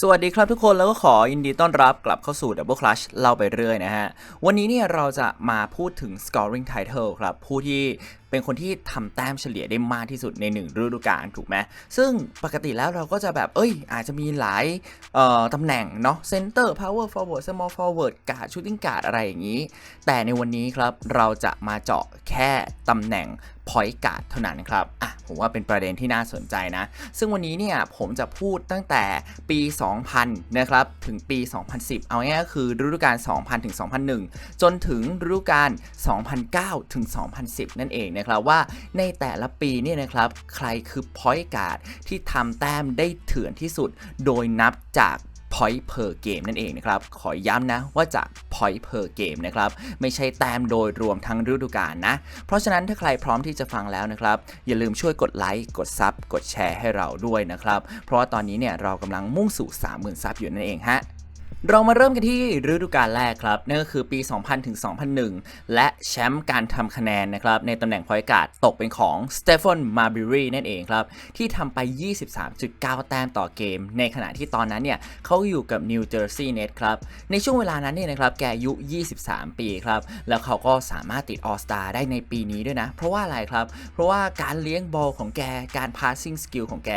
สวัสดีครับทุกคนแล้วก็ขอยินดีต้อนรับกลับเข้าสู่ Double Clutch เล่าไปเรื่อยนะฮะ วันนี้เนี่ยเราจะมาพูดถึง scoring title ครับ ผู้ที่ เป็นคนที่ทำแต้มเฉลี่ยได้มากที่สุดในหนึ่งฤดูกาลถูกไหมซึ่งปกติแล้วเราก็จะแบบเอ้ย อาจจะมีหลายตำแหน่งเนาะ center power forward small forward guard shooting guard อะไรอย่างนี้ แต่ในวันนี้ครับเราจะมาเจาะแค่ตำแหน่ง point guard เท่านั้นครับ อะ ผมว่าเป็นประเด็นที่น่าสนใจนะ ซึ่งวันนี้เนี่ย ผมจะพูดตั้งแต่ปี 2000 นะครับ ถึงปี 2010 เอาง่ายก็คือฤดูกาล 2000 ถึง 2001 จนถึงฤดูกาล 2009 ถึง 2010 นั่นเองนะครับว่าในแต่ละปีเนี่ยนะครับใครคือ point guard ที่ทำแต้มได้เถื่อนที่สุด โดยนับจาก point per game นั่นเองนะครับ ขอย้ำนะว่าจาก point per game นะครับ ไม่ใช่แต้มโดยรวมทั้งฤดูกาลนะ เพราะฉะนั้นถ้าใครพร้อมที่จะฟังแล้วนะครับ อย่าลืมช่วยกดไลค์ กดซับ กดแชร์ให้เราด้วยนะครับ เพราะว่าตอนนี้เนี่ยเรากำลังมุ่งสู่ 30,000 ซับอยู่นั่นเองฮะ เรามาเริ่มกันที่ฤดูกาลแรกครับ นั่นก็คือปี 2000 ถึง 2001 และแชมป์การทำคะแนนนะครับ ในตำแหน่งพอยการ์ดตกเป็นของสเตฟานมาบิรีนั่นเองครับ ที่ทำไป 23.9 แต้มต่อเกม ในขณะที่ตอนนั้นเนี่ยเขาอยู่กับ New Jersey Nets ครับ ในช่วงเวลานั้นเนี่ยนะครับแกอายุ 23 ปีครับ แล้วเขาก็สามารถติด All Star ได้ในปีนี้ด้วยนะ เพราะว่าอะไรครับ เพราะว่าการเลี้ยงบอลของแกการ passing skill ของแก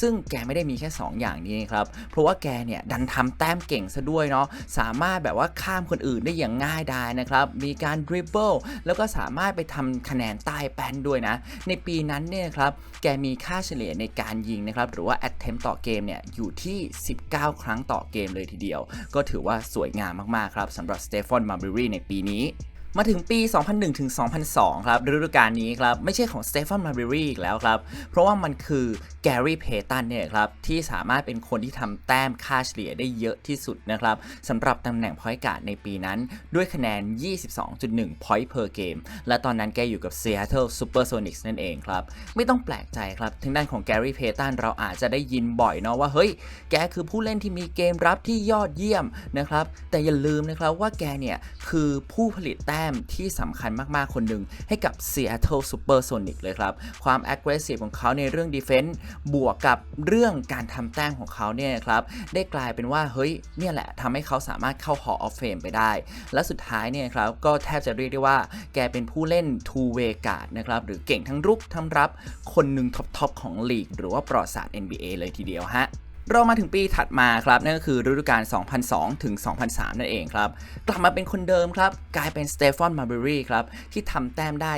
ซึ่งแกไม่ได้มีแค่ 2 อย่างนี้ครับเพราะว่าแกเนี่ยดันทำแต้มเก่งซะด้วยเนาะสามารถแบบว่าข้ามคนอื่นได้อย่างง่ายดายนะครับ มีการดริบเบิลแล้วก็สามารถไปทำคะแนนใต้แป้นด้วยนะ ในปีนั้นเนี่ยครับแกมีค่าเฉลี่ยในการยิงนะครับ หรือว่า attempt ต่อเกมเนี่ยอยู่ที่ 19 ครั้งต่อเกมเลยทีเดียว ก็ถือว่าสวยงามมากๆครับสำหรับสเตฟานมาร์บิรีในปีนี้ มาถึงปี 2001ถึง2002 ครับฤดูกาลนี้ครับไม่ใช่ของสเตฟานมาบิรีอีกแล้วครับ เพราะว่ามันคือแกรี่เพตันเนี่ยครับที่สามารถเป็นคนที่ทำแต้มค่าเฉลี่ยได้เยอะที่สุดนะครับสำหรับตำแหน่งพอยต์การ์ดในปีนั้น ด้วยคะแนน 22.1 point per game และตอนนั้นแกอยู่กับ Seattle Supersonics นั่นเองครับไม่ต้องแปลกใจครับทางด้านของแกรี่เพตันเราอาจจะได้ยินบ่อยเนาะว่าเฮ้ยแกคือผู้เล่นที่มีเกมรับที่ยอดเยี่ยมนะครับแต่อย่าลืมนะครับว่าแกเนี่ยคือผู้ผลิตแต้มที่สำคัญมากๆคนหนึ่งให้กับ Seattle Supersonics เลยครับ ความ aggressive ของเขาในเรื่อง defense บวกกับเรื่องการทำแต้มของเขาเนี่ยครับได้กลายเป็นว่าเฮ้ยเนี่ยแหละทำให้เขาสามารถเข้า Hall of Fame ไปได้ และสุดท้ายเนี่ยครับก็แทบจะเรียกได้ว่าแกเป็นผู้เล่น two way guard นะครับหรือเก่งทั้งรุกทั้งรับคนหนึ่งท็อปๆของลีกหรือว่าประวัติศาสตร์ NBA เลยทีเดียวฮะ เรามาถึงปีถัดมาครับ นั่นก็คือฤดูกาล 2002 ถึง 2003 นั่นเองครับ กลับมาเป็นคนเดิมครับ กลายเป็นสเตฟานมาร์เบรีครับ ที่ทำแต้มได้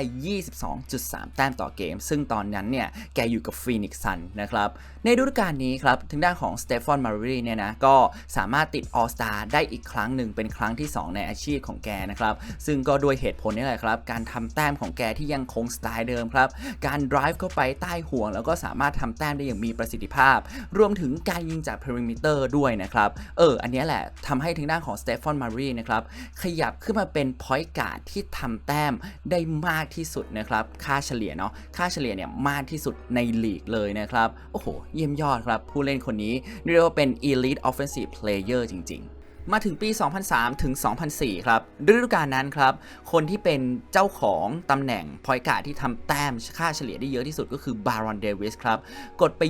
22.3 แต้มต่อเกม ซึ่งตอนนั้นเนี่ย แกอยู่กับฟีนิกซ์ซันนะครับ ในฤดูกาลนี้ครับทางด้านของสเตฟานมาร์เบรีเนี่ยนะ ก็สามารถติดออสตาได้อีกครั้งหนึ่งเป็นครั้งที่ 2 ในอาชีพของแกนะครับ ซึ่งก็ด้วยเหตุผลนี่แหละครับ การทำแต้มของแกที่ยังคงสไตล์เดิมครับ การ drive เข้าไปใต้ห่วง แล้วก็สามารถทำแต้มได้อย่างมีประสิทธิภาพ รวมถึงการยิงจากเพริมิเตอร์ด้วยนะครับ เออ อันนี้แหละทำให้ทางด้านของสเตฟานมารีนะครับ ขยับขึ้นมาเป็นพอยต์การ์ดที่ทำแต้มได้มากที่สุดนะครับ ค่าเฉลี่ยเนาะ ค่าเฉลี่ยเนี่ยมากที่สุดในลีกเลยนะครับ โอ้โห เยี่ยมยอดครับ ผู้เล่นคนนี้เรียกว่าเป็น elite offensive player จริง ๆ มาถึงปี 2003 ถึง 2004 ครับฤดูกาลนั้นครับ คนที่เป็นเจ้าของตำแหน่งพอยการที่ทำแต้มค่าเฉลี่ยได้เยอะที่สุดก็คือบารอนเดวิสครับ กดไป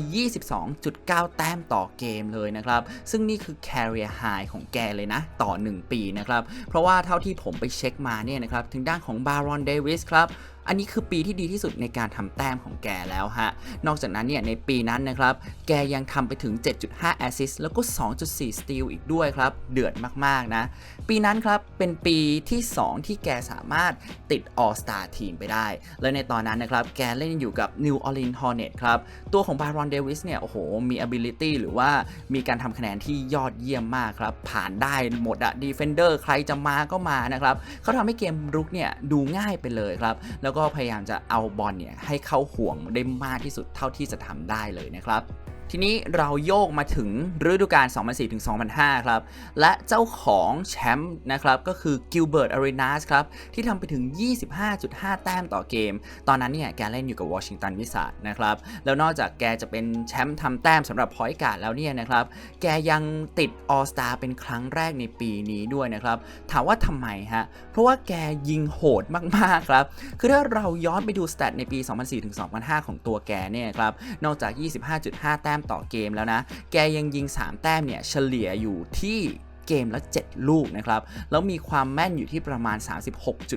22.9 แต้มต่อเกมเลยนะครับ ซึ่งนี่คือ career high ของแกเลยนะ ต่อ 1 ปีนะครับ เพราะว่าเท่าที่ผมไปเช็คมาเนี่ยนะครับ ถึงด้านของบารอนเดวิสครับ อันนี้คือปีที่ดีที่สุดในการทำแต้มของแกแล้วฮะ นอกจากนั้นเนี่ยในปีนั้นนะครับ แกยังทำไปถึง 7.5 assist แล้วก็ 2.4 steal อีกด้วยครับ เดือดมากๆนะ ปีนั้นครับ เป็นปีที่ 2 ที่แกสามารถติด All Star ทีมไปได้ และในตอนนั้นนะครับ แกเล่นอยู่กับ New Orleans Hornets ครับ ตัวของ Baron Davis เนี่ย โอ้โห มี ability หรือว่ามีการทำคะแนนที่ยอดเยี่ยมมากครับ ผ่านได้หมดอะ defender ใครจะมาก็มานะครับเขาทำให้เกมรุกเนี่ยดูง่ายไปเลยครับแล้วก็พยายามจะเอาบอลเนี่ยให้เข้าห่วงได้มากที่สุดเท่าที่จะทำได้เลยนะครับ ทีนี้เราโยกมาถึงฤดูกาล 2004ถึง2005 ครับ และเจ้าของแชมป์นะครับก็คือกิลเบิร์ตอารีนาสครับ ที่ทำไปถึง 25.5 แต้มต่อเกม ตอนนั้นเนี่ยแกเล่นอยู่กับวอชิงตันวิสาดนะครับ แล้วนอกจากแกจะเป็นแชมป์ทำแต้มสำหรับพอยต์การ์ดแล้วเนี่ยนะครับ แกยังติดออสตาเป็นครั้งแรกในปีนี้ด้วยนะครับ ถามว่าทำไมฮะ เพราะว่าแกยิงโหดมากๆครับ คือถ้าเราย้อนไปดูสแตทในปี 2004ถึง2005 ของตัวแกเนี่ยครับ นอกจาก 25.5 แต้มมต่อเกมแล้วนะ แกยังยิง 3 แต้มเนี่ยเฉลี่ยอยู่ที่ เกมละ 7 ลูกนะครับ แล้วมีความแม่นอยู่ที่ประมาณ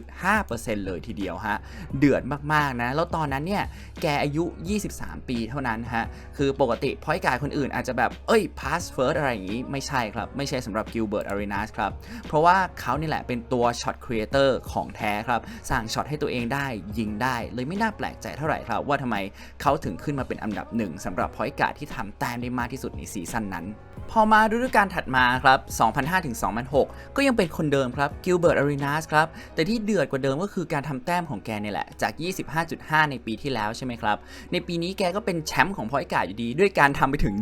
36.5%เลยทีเดียวฮะ เดือดมากๆนะ แล้วตอนนั้นเนี่ย แกอายุ 23 ปีเท่านั้นฮะ คือปกติพอยการคนอื่นอาจจะแบบ เอ้ย pass first อะไรอย่างนี้ ไม่ใช่ครับ ไม่ใช่สำหรับ Gilbert Arenas ครับ เพราะว่าเขานี่แหละเป็นตัว shot creator ของแท้ครับสั่งช็อตให้ตัวเองได้ ยิงได้ เลยไม่น่าแปลกใจเท่าไหร่ครับ ว่าทำไมเขาถึงขึ้นมาเป็นอันดับหนึ่งสำหรับพอยการที่ทำแต้มได้มากที่สุดในซีซั่นนั้น พอมาฤดูกาลถัดมาครับ2005 ถึง 2006 ก็ยังเป็นคนเดิมครับ Gilbert Arenas ครับ แต่ที่เดือดกว่าเดิมก็คือการทำแต้มของแกเนี่ยแหละ จาก 25.5 ในปีที่แล้วใช่ไหมครับ ในปีนี้แกก็เป็นแชมป์ของพอยการ์อยู่ดี ด้วยการทำไปถึง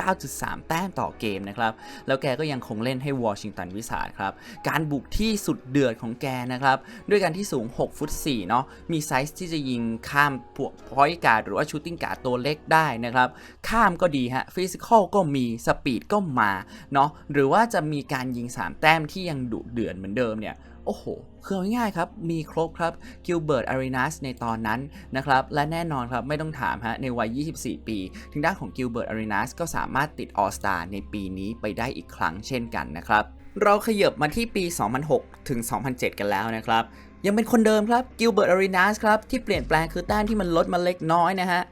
29.3 แต้มต่อเกมนะครับ แล้วแกก็ยังคงเล่นให้วอชิงตันวิสาดครับ การบุกที่สุดเดือดของแกนะครับ ด้วยการที่สูง 6 ฟุต 4 เนาะ มีไซส์ที่จะยิงข้ามพวกพอยการ์ดหรือว่าชูตติ้งการ์ดตัวเล็กได้นะครับ ข้ามก็ดีฮะ ฟิสิกอลก็มี สปีดก็มา เนาะ หรือว่าจะมีการยิง 3 แต้มที่ยังดุเดือดเหมือนเดิมเนี่ยโอ้โห คือง่ายๆครับ มีครบครับ กิลเบิร์ต อารีนัส ในตอนนั้นนะครับ และแน่นอนครับ ไม่ต้องถามฮะ ในวัย 24 ปี ทางด้านของกิลเบิร์ต อารีนัส ก็สามารถติดออสตาในปีนี้ไปได้อีกครั้งเช่นกันนะครับ เราขยับมาที่ปี 2006 ถึง 2007 กันแล้วนะครับ ยังเป็นคนเดิมครับกิลเบิร์ตอารีนัสครับที่เปลี่ยนแปลงคือแต้มที่มันลดมาเล็กน้อยนะฮะ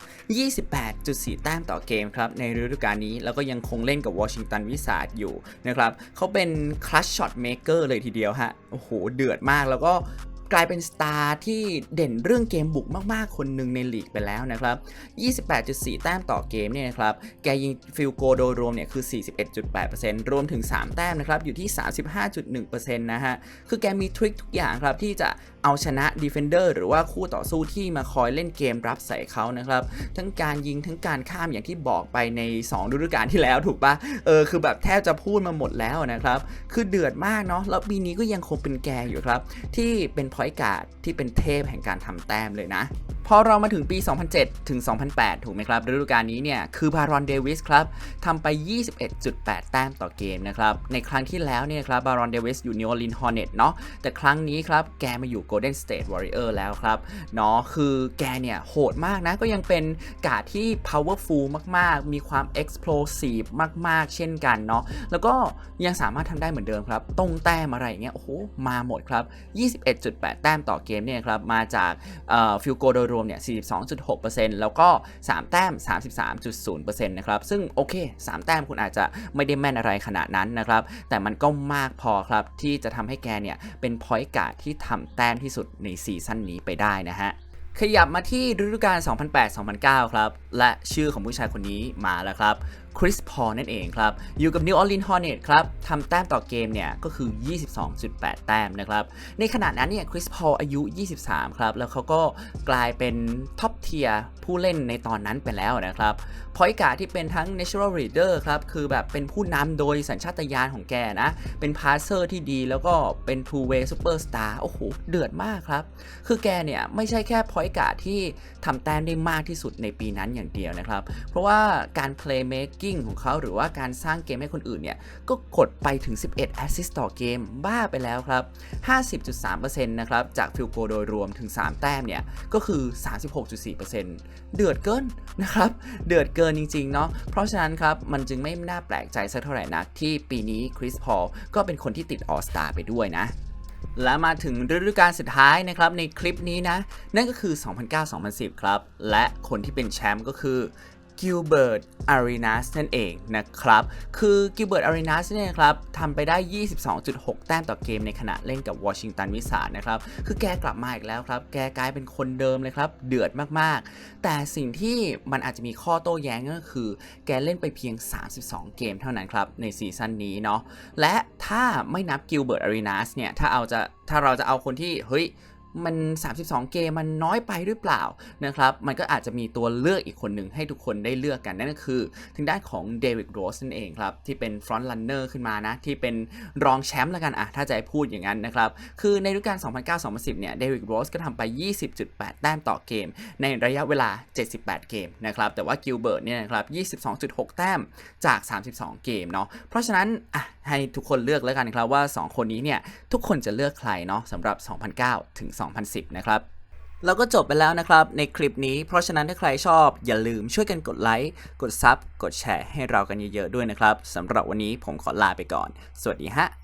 28.4 แต้มต่อเกมครับ ในฤดูกาลนี้ แล้วก็ยังคงเล่นกับวอชิงตันวิสาดอยู่นะครับเขาเป็นคลัชช็อตเมเกอร์เลยทีเดียวฮะโอ้โหเดือดมากแล้วก็ กลายเป็นสตาร์ที่เด่นเรื่องเกมบุกมากๆ คนหนึ่งในลีกไปแล้วนะครับ 28.4 แต้มต่อเกมเนี่ยนะครับ แกยิงฟิลโกโดยรวมเนี่ยคือ 41.8%รวมถึง 3 แต้มนะครับ อยู่ที่ 35.1%นะฮะ คือแกมีทริคทุกอย่างครับ ที่จะเอาชนะดีเฟนเดอร์หรือว่าคู่ต่อสู้ที่มาคอยเล่นเกมรับใส่เขานะครับ ทั้งการยิงทั้งการข้ามอย่างที่บอกไปใน2ฤดูกาลที่แล้วถูกปะเออคือแบบแทบจะพูดมาหมดแล้วนะครับ คือเดือดมากเนาะแล้วปีนี้ก็ยังคงเป็นแกอยู่ครับที่เป็นพอยการ์ดที่เป็นเทพแห่งการทำแต้มเลยนะพอเรามาถึงปี 2007 ถึง 2008 ถูกไหมครับ ฤดูกาลนี้เนี่ย คือบารอนเดวิสครับทำไป 21.8 แต้มต่อเกมนะครับ ในครั้งที่แล้วเนี่ยครับบารอนเดวิสอยู่นิวออร์ลีนฮอร์เน็ตเนาะ แต่ครั้งนี้ครับ แกมาอยู่ Golden State Warrior แล้วครับ เนาะ คือแกเนี่ย โหดมากนะ ก็ยังเป็นการ์ดที่ powerful มาก ๆ มีความ explosive มาก ๆ เช่นกันเนาะ แล้วก็ยังสามารถทำได้เหมือนเดิมครับ ตรงแต้มอะไรอย่างเงี้ย โอ้โห มาหมดครับ 21.8แต้มต่อเกมเนี่ยครับมาจากฟิลโกโดยรวมเนี่ย 42.6%แล้วก็ 3 แต้ม 33.0%นะครับ ซึ่งโอเค 3 แต้มคุณอาจจะไม่ได้แม่นอะไรขนาดนั้นนะครับ แต่มันก็มากพอครับที่จะทำให้แกเนี่ยเป็นพอยต์การ์ดที่ทำแต้มที่สุดในซีซั่นนี้ไปได้นะฮะขยับมาที่ฤดูกาล2008-2009 ครับ และชื่อของผู้ชายคนนี้มาแล้วครับ คริสพอลนั่นเองครับ อยู่กับ New Orleans Hornets ครับทำแต้มต่อเกมเนี่ยก็คือ 22.8 แต้มนะครับ ในขณะนั้นเนี่ยคริสพอลอายุ 23 ครับ แล้วเขาก็กลายเป็นท็อปเทียร์ผู้เล่นในตอนนั้นไปแล้วนะครับพอยกาที่เป็นทั้ง natural leader ครับ คือแบบเป็นผู้นำโดยสัญชาตญาณของแกนะ เป็นพาสเซอร์ที่ดีแล้วก็เป็น two way superstar โอ้โห เดือดมากครับ คือแกเนี่ย ไม่ใช่แค่พอยกาที่ทำแต้มได้มากที่สุดในปีนั้นอย่างเดียวนะครับ เพราะว่าการ playmaking ของเขาหรือว่าการสร้างเกมให้คนอื่นเนี่ย ก็กดไปถึง 11 assist ต่อเกมบ้าไปแล้วครับ 50.3%นะครับ จากฟิลโกโดยรวมถึง 3 แต้มเนี่ย ก็คือ 36.4%เดือดเกินนะครับ เดือดเกินจริงๆเนาะเพราะฉะนั้นครับ มันจึงไม่น่าแปลกใจสักเท่าไหร่นักที่ปีนี้คริสพอลก็เป็นคนที่ติดออสตาไปด้วยนะและมาถึงฤดูกาลสุดท้ายนะครับในคลิปนี้นะ นั่นก็คือ 2009-2010 ครับ และคนที่เป็นแชมป์ก็คือ Gilbert Arenas นั่นเองนะครับ คือ Gilbert Arenas เนี่ยครับทำไปได้ 22.6 แต้มต่อเกมในขณะเล่นกับวอชิงตันวิสานะครับ คือแกกลับมาอีกแล้วครับ แกกลายเป็นคนเดิมเลยครับ เดือดมากๆ แต่สิ่งที่มันอาจจะมีข้อโต้แย้งก็คือ แกเล่นไปเพียง 32 เกมเท่านั้นครับ ในซีซั่นนี้เนาะ และถ้าไม่นับ Gilbert Arenas เนี่ย ถ้าเอาจะ ถ้าเราจะเอาคนที่ เฮ้ย มัน 32 เกมมันน้อยไปหรือเปล่านะครับ มันก็อาจจะมีตัวเลือกอีกคนหนึ่งให้ทุกคนได้เลือกกัน นั่นก็คือทางด้านของเดวิดโรสนั่นเองครับ ที่เป็นฟรอนต์รันเนอร์ขึ้นมานะ ที่เป็นรองแชมป์แล้วกันอะถ้าจะให้พูดอย่างนั้นนะครับ คือในฤดูกาล 2009-2010 เนี่ยเดวิดโรสก็ทำไป 20.8 แต้มต่อเกม ในระยะเวลา 78 เกมนะครับแต่ว่ากิลเบิร์ตเนี่ยนะครับ22.6 แต้มจาก 32 เกมเนาะเพราะฉะนั้นอะ ให้ทุกคนเลือกแล้วกันครับว่า 2 คนนี้เนี่ยทุกคนจะเลือกใครเนาะสำหรับ 2009 ถึง 2010 นะครับแล้วก็จบไปแล้วนะครับในคลิปนี้ เพราะฉะนั้นถ้าใครชอบอย่าลืมช่วยกันกดไลค์ กดซับกดแชร์ให้เรากันเยอะๆด้วยนะครับสำหรับวันนี้ผมขอลาไปก่อน สวัสดีฮะ